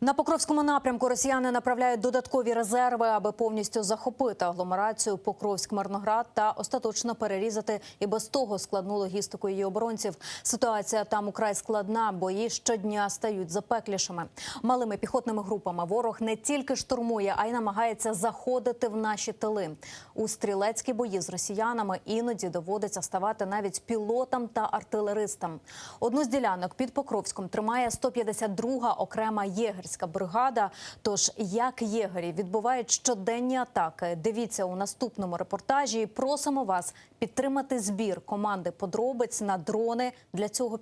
На Покровському напрямку росіяни направляють додаткові резерви, аби повністю захопити агломерацію Покровськ-Марноград та остаточно перерізати і без того складну логістику її оборонців. Ситуація там украй складна, бої щодня стають запеклішими. Малими піхотними групами ворог не тільки штурмує, а й намагається заходити в наші тили. У стрілецькі бої з росіянами іноді доводиться ставати навіть пілотам та артилеристам. Одну з ділянок під Покровськом тримає 152-га окрема єгерська бригада. Тож як єгері відбувають щоденні атаки? Дивіться у наступному репортажі. Просимо вас підтримати збір команди подробиць на дрони для цього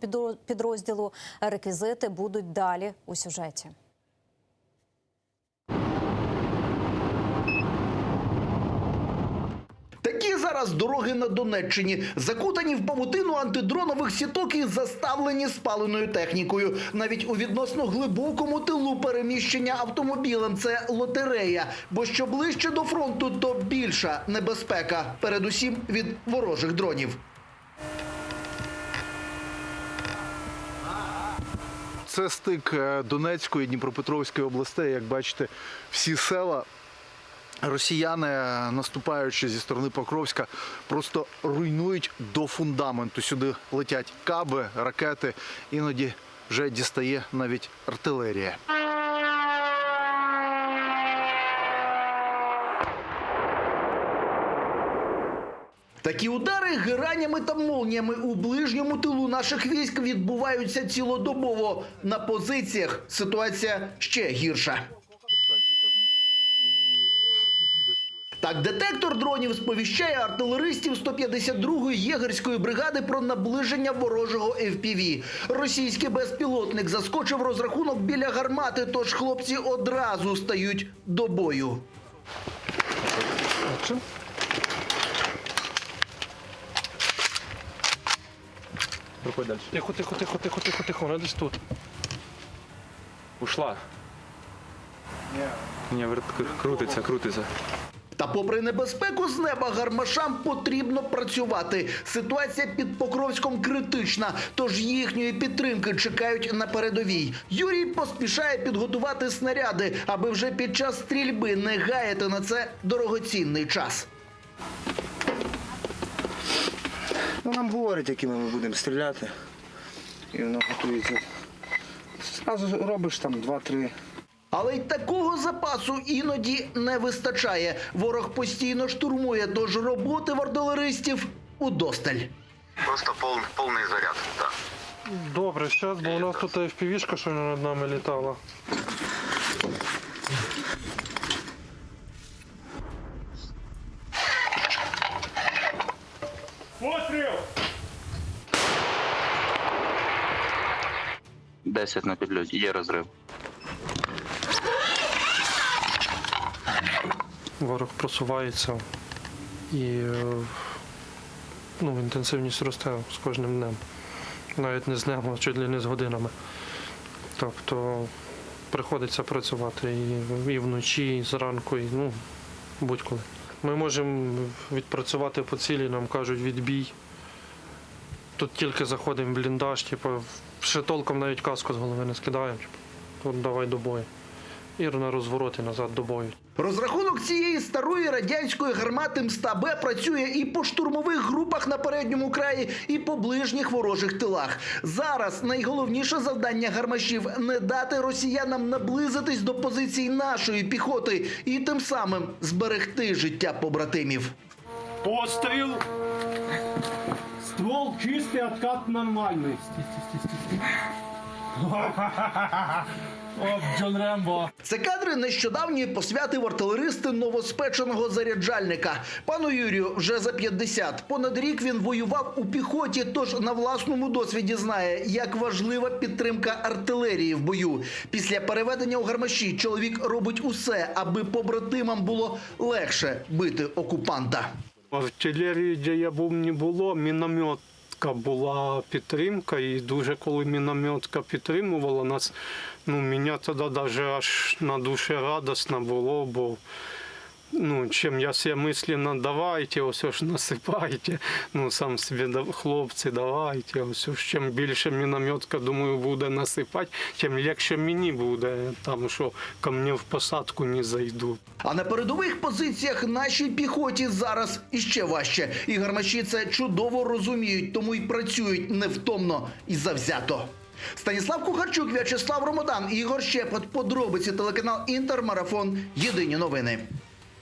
підрозділу. Реквізити будуть далі у сюжеті. Такі зараз дороги на Донеччині закутані в павутину антидронових сіток і заставлені спаленою технікою. Навіть у відносно глибокому тилу переміщення автомобілем це лотерея. Бо що ближче до фронту, то більша небезпека, передусім від ворожих дронів. Це стик е, Донецької і Дніпропетровської областей. Як бачите, всі села. Росіяни, наступаючи зі сторони Покровська, просто руйнують до фундаменту. Сюди летять каби, ракети, іноді вже дістає навіть артилерія. Такі удари геранями та молніями у ближньому тилу наших військ відбуваються цілодобово. На позиціях ситуація ще гірша. Так, детектор дронів сповіщає артилеристів 152-ї єгерської бригади про наближення ворожого FPV. Російський безпілотник заскочив розрахунок біля гармати, тож хлопці одразу стають до бою. Проходь дальше. Тихо, тихо, тихо, тихо, тихо, тихо, вона десь тут. Ушла. Ні, крутиться, крутиться. Та попри небезпеку з неба гармашам потрібно працювати. Ситуація під Покровськом критична, тож їхньої підтримки чекають на передовій. Юрій поспішає підготувати снаряди, аби вже під час стрільби не гаяти на це дорогоцінний час. Ну, нам говорять, якими ми будемо стріляти. І воно готується. Зразу робиш там два-три. Але й такого запасу іноді не вистачає. Ворог постійно штурмує, тож роботи в артилеристів удосталь. Просто пол, полный заряд, да. Добре, зараз, бо у нас тут FPV-шка, що над нами літала. Постріл! 10 на підльоті, є розрив. Ворог просувається і ну, інтенсивність росте з кожним днем. Навіть не з днем, а чуть ли не з годинами. Тобто приходиться працювати і, і вночі, і зранку, і ну, будь-коли. Ми можемо відпрацювати по цілі, нам кажуть відбій. Тут тільки заходимо в бліндаж, типу, ще толком навіть каску з голови не скидаємо. Типу, от давай до бою. І на розвороти назад до бою. Розрахунок цієї старої радянської гармати МСТА-Б працює і по штурмових групах на передньому краї, і по ближніх ворожих тилах. Зараз найголовніше завдання гармашів не дати росіянам наблизитись до позицій нашої піхоти і тим самим зберегти життя побратимів. Постріл. Ствол чистий, откат нормальний. Джон Рембо. Це кадри нещодавньої посвяти в артилеристи новоспеченого заряджальника. Пану Юрію вже за 50. Понад рік він воював у піхоті, тож на власному досвіді знає, як важлива підтримка артилерії в бою. Після переведення у гармаші чоловік робить усе, аби побратимам було легше бити окупанта. Артилерії, де я був, не було. Мінометка була підтримка, і дуже коли мінометка підтримувала нас, ну, мені тоді навіть аж на душі радісно було, бо ну, чим я себе мисленно давайте, ось ж насипайте. Ну, сам собі хлопці, давайте. Ось ж чим більше мінометка, думаю, буде насипати, тим легше мені буде, там що ко мені в посадку не зайдуть. А на передових позиціях нашій піхоті зараз іще важче. І гармаші це чудово розуміють, тому й працюють невтомно і завзято. Станіслав Кухарчук, В'ячеслав Ромодан, Ігор Щепот. Подробиці телеканал Інтермарафон. Єдині новини.